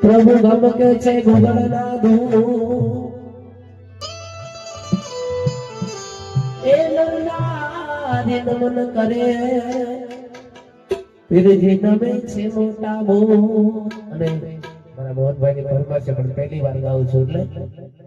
પ્રભુ ગમકે છે ગુગળના ધૂ એ નમન કરે. પીરજી નમે છે મોટા બો અને મારા મોહનભાઈ ની ફરમાશ પણ પહેલી વાર ગાઉં છું એટલે.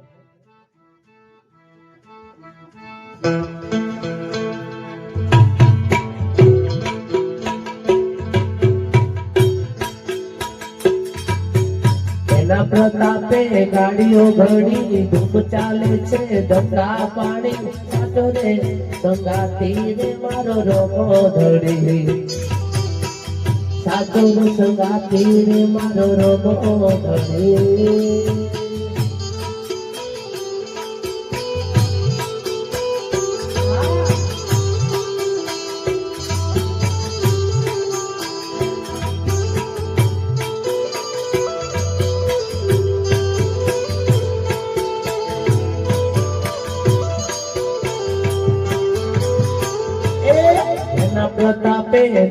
એના પ્રતાપે ગાડીઓ ઘડી, ધૂપ ચાલે છે, ધંધા પાણી સાટરે સંગાતી રે મારો રોગો ધડી રે સંગાતી રે મારો રોગો ધડી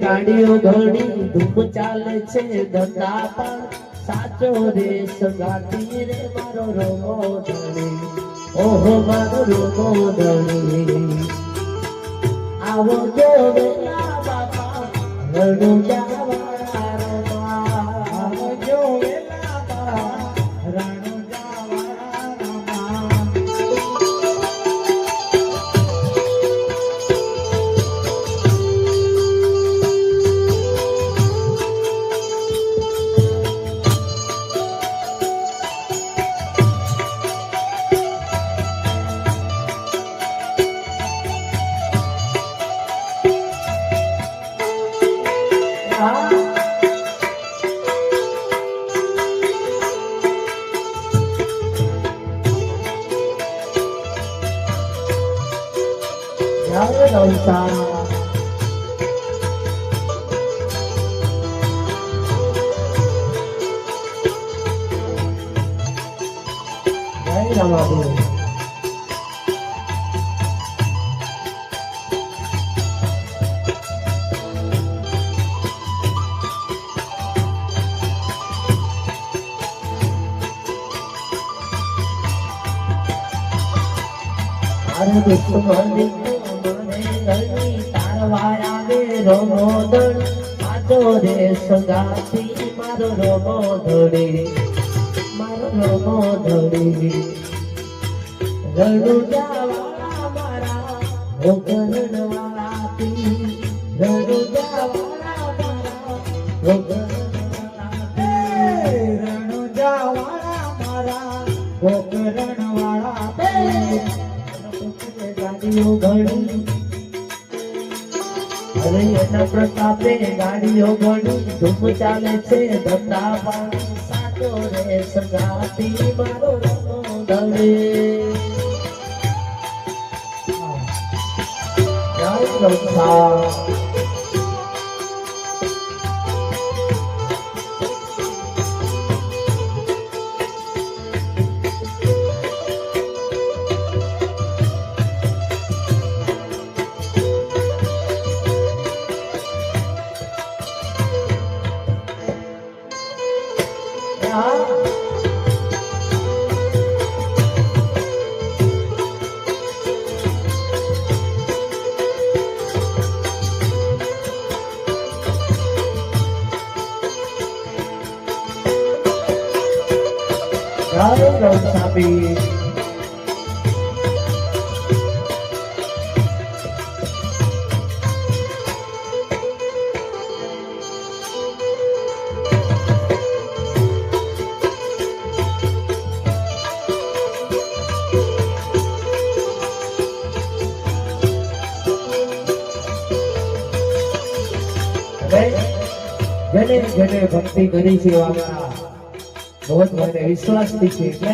ગાડીઓ ઘણી, ધૂમ ચાલે છે, ધંધા પણ સાચો રે સગાતી રે, મારો રોમો ધણી. ઓહો, મારો રોમો ધણી. આવો જો વેલા બાપા રણુ જાવાળા ગણી તારવા આવે રમોદણ સાચો રે સગાતી મારો રમોદડી હવે એના પ્રતાપે ગાડીઓ ઘણી ધૂમ ચાલે છે ધંધા સાચો રે સગાતી મારો રમો દવે જય રમા જય રમસાબી જેને જેને ભક્તિ કરી મારા બહુ મને વિશ્વાસથી છે એટલે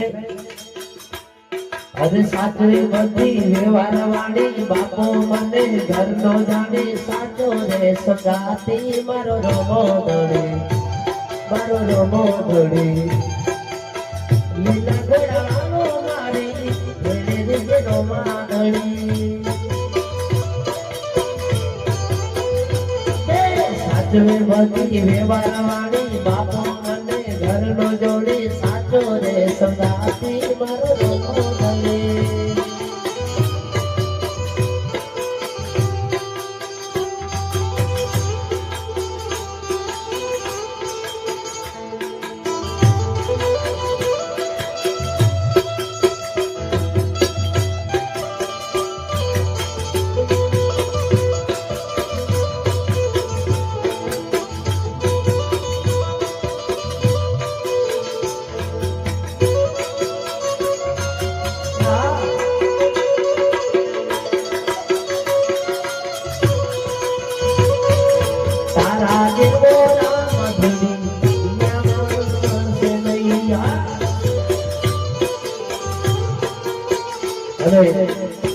હવે સાચે બધી વ્યવહાર વાણી બાપો મને ઘરનો જાણે સાચો રે સગાતી મારો રમો દોડે મારો રમો દોડે લીલા ઘોડાનો મારી એને રીતનો માનડી સાચવે બધી વ્યવહાર વાણી બાપો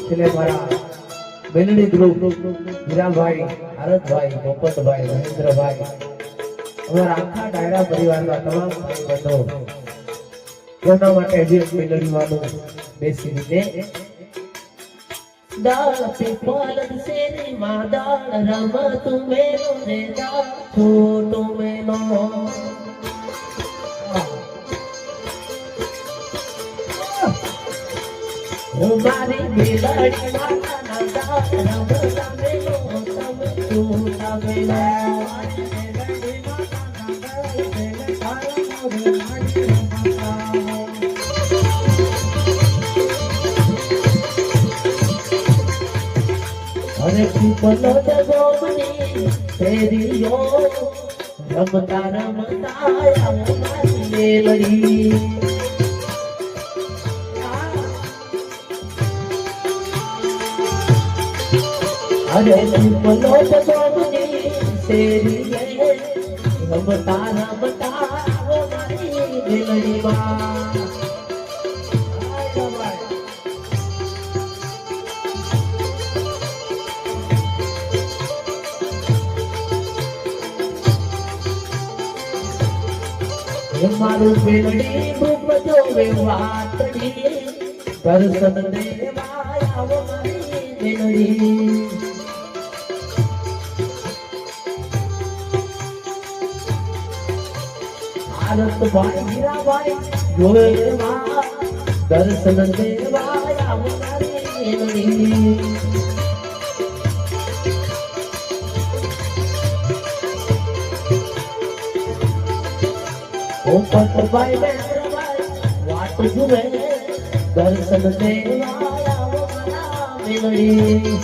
એટલે મારા બેલડી ગ્રુપ અમારા આખા ડાયરા પરિવારના તમામ ભાઈ બંધો કોના માટે હજી એક મેલડી વાનું બેસી રીતે દાળ પીપલ શેરી માં દાળ રમ તુમેનો રે દાળ છોટો મેનો હું મારી મેલડી માતાના દાળ રમ તમેનો તમે છોટા મેનો અરે પીપલો ડગોમની શેરીઓ રમતા રમતા આવો મારી મેલડી અરે શેરીએ રમતા રમતા મારી હે મારું બેલડી રૂપ જોવે વાતડી દર્શન દેવા આવો બેલડી દર્શન દેવા આવો પોપટભાઈ મહેન્દ્રભાઈ વાટ જુએ દર્શન દેવા આવો મારા મેલડી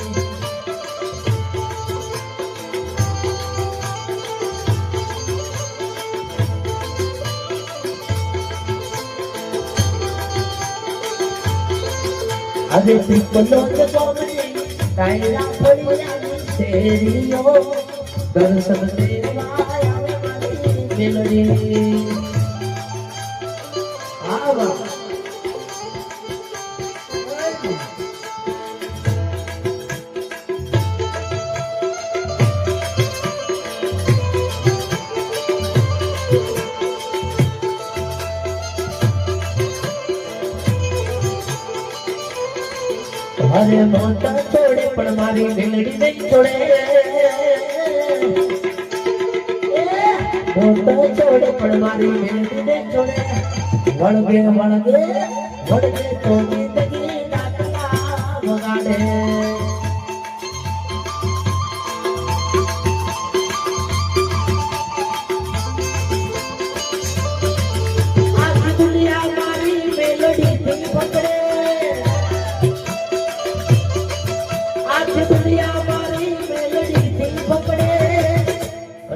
આજે પીપલો ફળિયાની શેરીઓ દર્શન દેવા મેલડી. અરે મોટા તોડે પણ મારી મેલડી નહીં તોડે મોટા તોડે પણ મારી મેલડી નહીં તોડે વળગે વળગે વળગે તો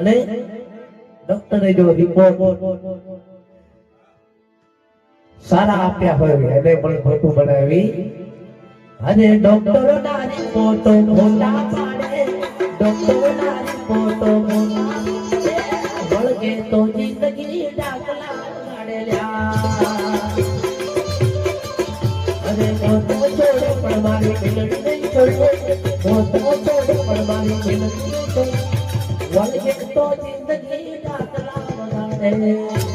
અને ડોક્ટરે જો રિપોર્ટ સારા આપ્યા હોય એને પણ ખોટું બનાવી. અને ડોક્ટરો ના રિપોર્ટો ખોટા પાડે ડોક્ટરો ના રિપોર્ટો વળગે તો જિંદગી ડાકલા ગાડેલ્યા અને મોટો છોડે પણ મારી બિલડી નહીં છોડે મોટો છોડે પણ મારી બિલડી નહીં છોડે તો જિંદગી ડાકલા વગાડે સવારમાં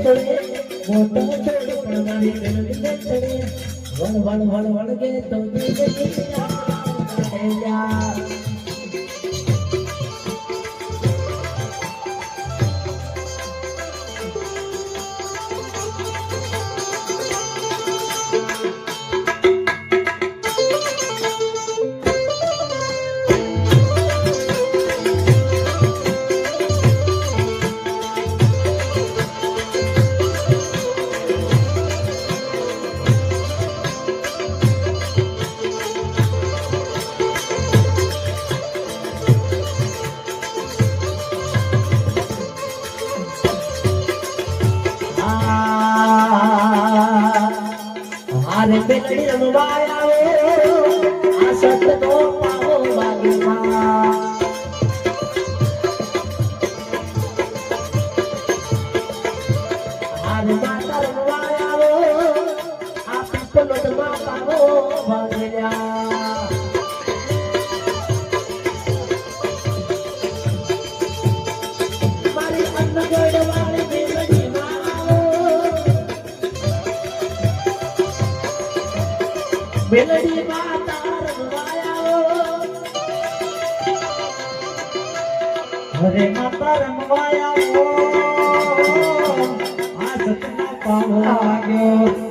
છોડે મોટો છોડ ને છોડે વળ વળ વળ વળગે તો મેલડી માતા રમવાયા હરે માતા રમવાયા આ સતના પાવા વાગ્યો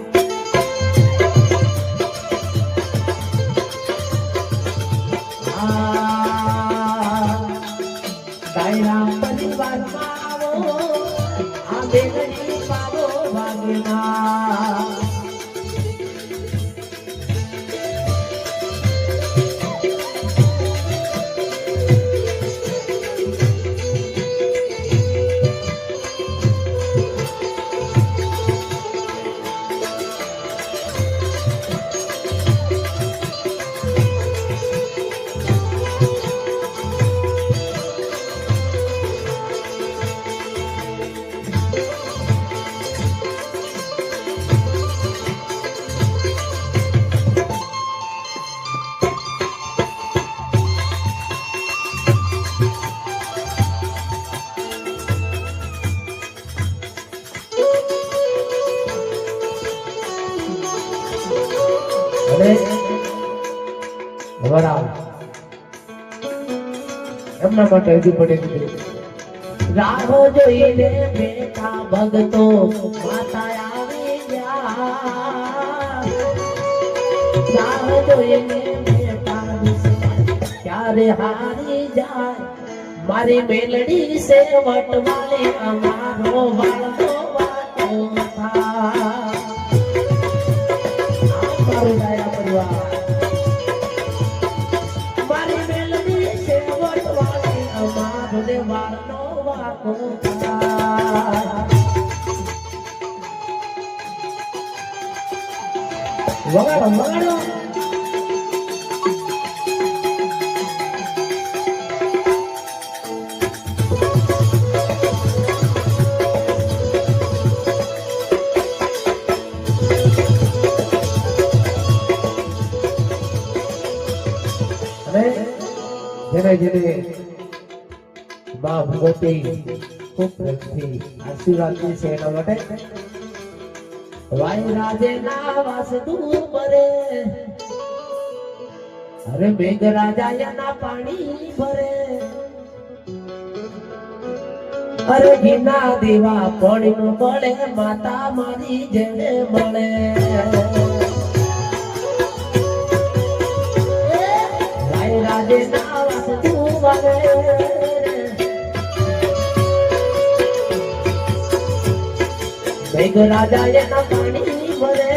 માટે હજુ પડે રાહો જોઈને બેઠા ભગતો માતા આવી ગયા. રાહ જોઈને બેઠા ક્યારે હારી જાય? મારી મેલડી સે વટવાલે અમારો વાળો વાતો થાય. વગાડો વગાડો. જેને જેને મા ભગવતી ખૂબ આશીર્વાદ છે એના માટે. વાય રાજે ના તું અરે મેઘ રાજા એના પાણી ભરે. અરે ઘીના દેવા પડી મળે માતા મારી જેને મળે. રાય રાજે ના વસ્તુ વરે રાજા એના પાણી ભરે.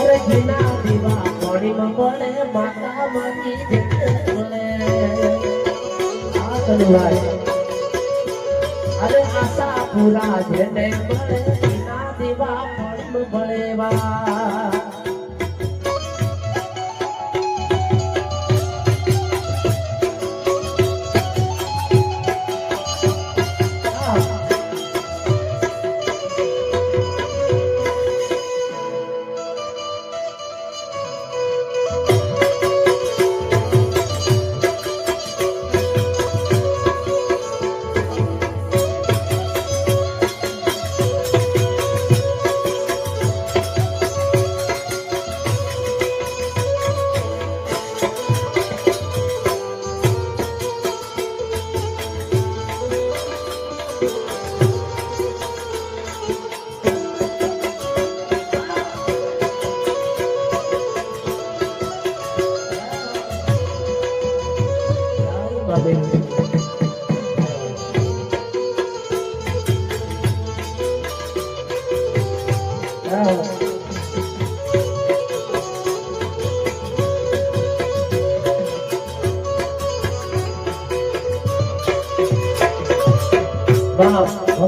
અરે ઘીના દીવા પાણીમાં માતા માની જેને આ કનુભાઈ અરે આશા પૂરા જેને મળે, એના દીવા પણ ભળેવા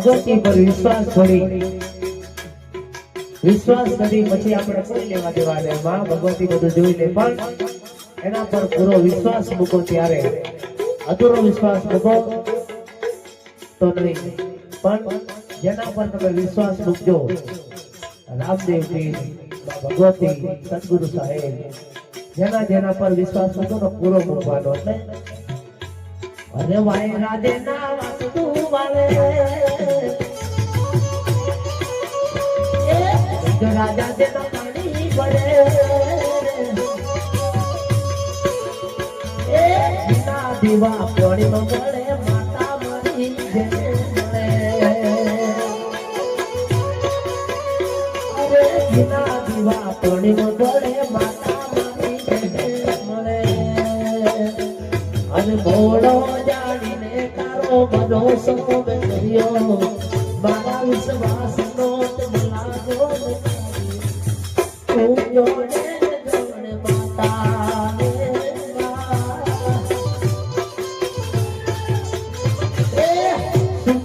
ભગવતી પર વિશ્વાસ છોડી વિશ્વાસ કરી પછી આપણે કોઈ લેવા દેવા ને માં ભગવતી બધું જોઈ લે. પણ એના પર પૂરો વિશ્વાસ મૂકો ત્યારે. અધૂરો વિશ્વાસ મૂકો તો નહીં. પણ જેના પર તમે વિશ્વાસ મૂકજો, રામદેવજી ભગવતી, સદગુરુ સાહેબ, જેના જેના પર વિશ્વાસ મૂકો તો પૂરો મૂકવાનો. એટલે અરે વાય રાધે જો રાજા તેના પાણી પડે માતા મરી મળે. અરે માતા મરી મળે. અને જાણીને ભરોસો મેં કર્યો મારા વિશ્વાસ નો લાગો તું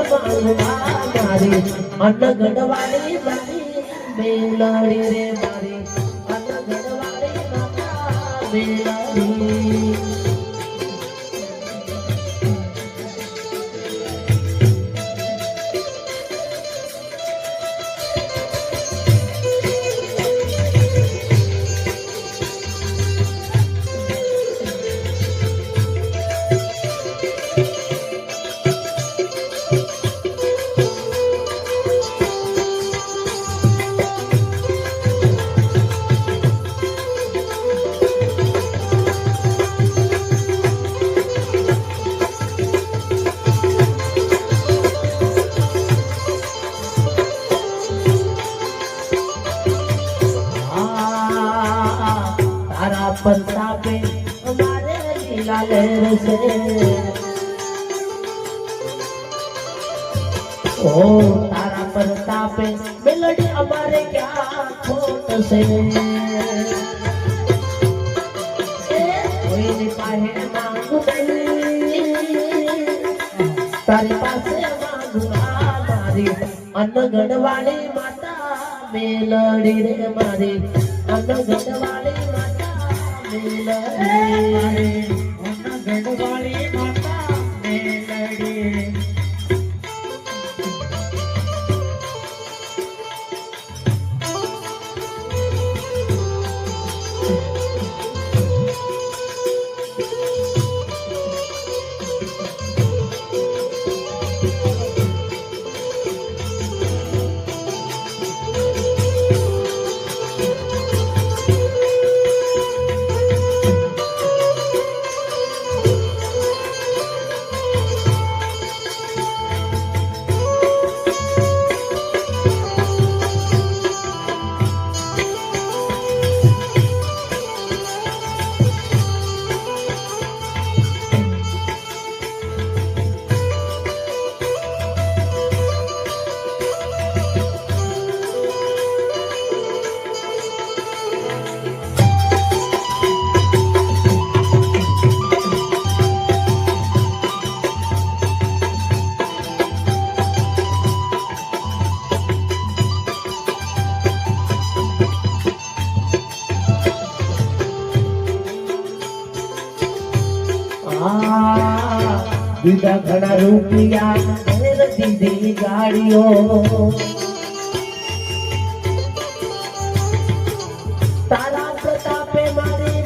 મારી અન્ન મારી તારા પ્રતાપે અમારે લીલા લહેર છે. ઓ તારા પ્રતાપે મેલડી અમારે ક્યાં ખોટ છે? કોઈની પાસે માતા મેલડી રે મારી. અન્નગઢવાળી માતા મેલડી બીજા ઘણા રૂપિયા. દીધી ગાડીઓ. તારા મારે મારી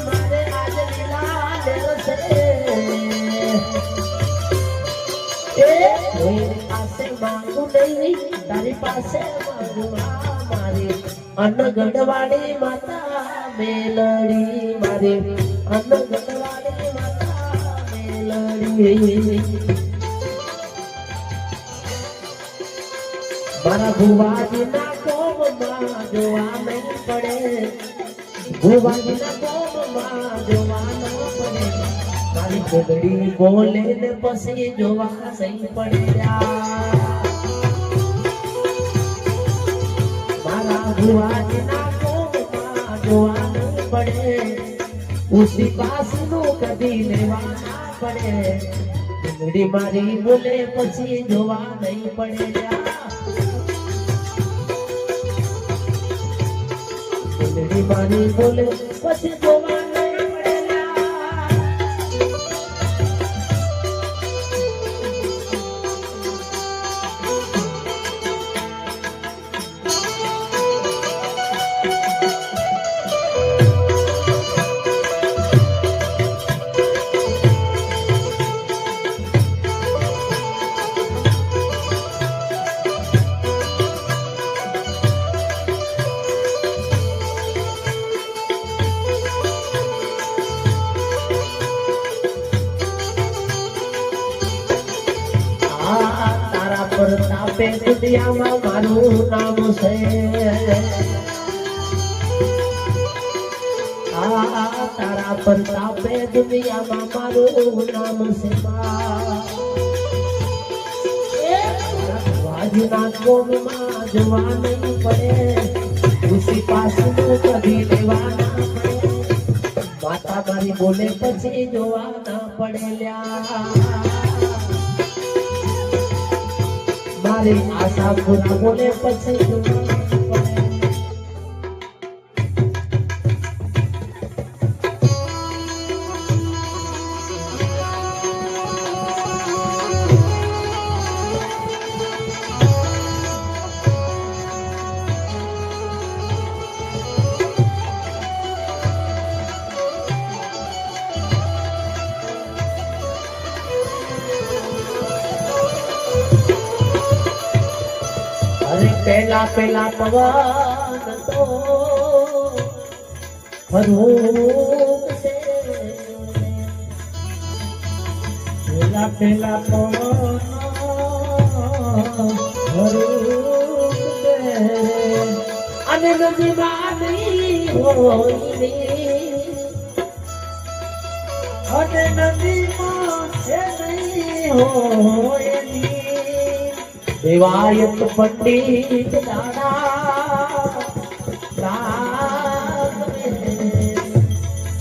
અન્નગઢવાળી માતા મેલડી મારી. અન્નગઢવાળી માતા મારા ભુવાજીના કોમમાં જોવા નહીં પડે. ભુવાજીના કોમમાં જોવા ન પડે. મારી ગોદડી બોલે ને પછી જોવા સહી પડ્યા મારા ભુવાજીના કોમમાં જોવા નહીં પડે. ઉસી પાસનું કદી લેવા ના પડે. ગોદડી મારી બોલે પછી જોવા નહીં પડે ગોદડી મારી બોલે પછી દુનિયામાં મારું નામ છે. આ તારા પર તાપે દુનિયામાં મારું નામ છે વાજના કોમમાં જવા નહીં પડે. ઉસી પાસનું કદી લેવા ના પડે. માતા મારી બોલે પછી જોવા ના પડે મારી આશા પૂરા બોલે પછી પેલા પવન તો ફરૂક છે પેલા પેલા પવન ફરૂક છે અને નદીમાં નહીં હોય અને છે નહીં હોય દેવાયત પંડિત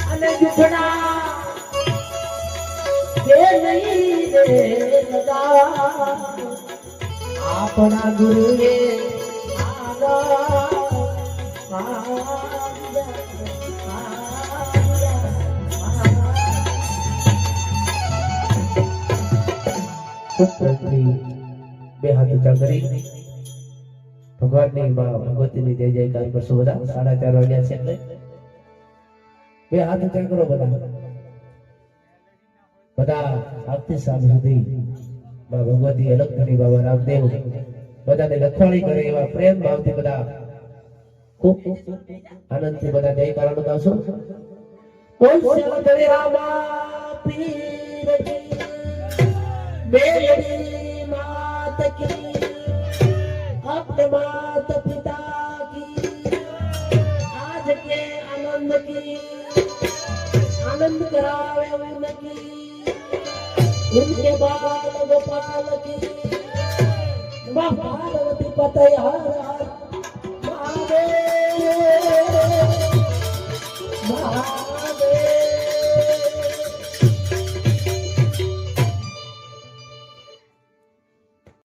અને જુઠડા કે નહીં આપણા ગુરુએ આગળ બે હાથ ઊંચા કરી. ભગવાનની ભગવતીની જય જયકાર કરશો બધા. સાડા ચાર વાગ્યા છે બે હાથ ઊંચા કરો બધા. બધા આવતી સાંજ સુધી માં ભગવતી અલગ ધણી બાબા રામદેવ બધાને લખવાણી કરે એવા પ્રેમ ભાવથી બધા ખૂબ આનંદથી બધા જયકારા બતાવશો કોઈ રામા પીર મેરી अपने मात पिता की आज के आनंद की आनंद करावे उनकी उनके बाद गोपाल की माँ पार्वती पतय हर हर महादेव महा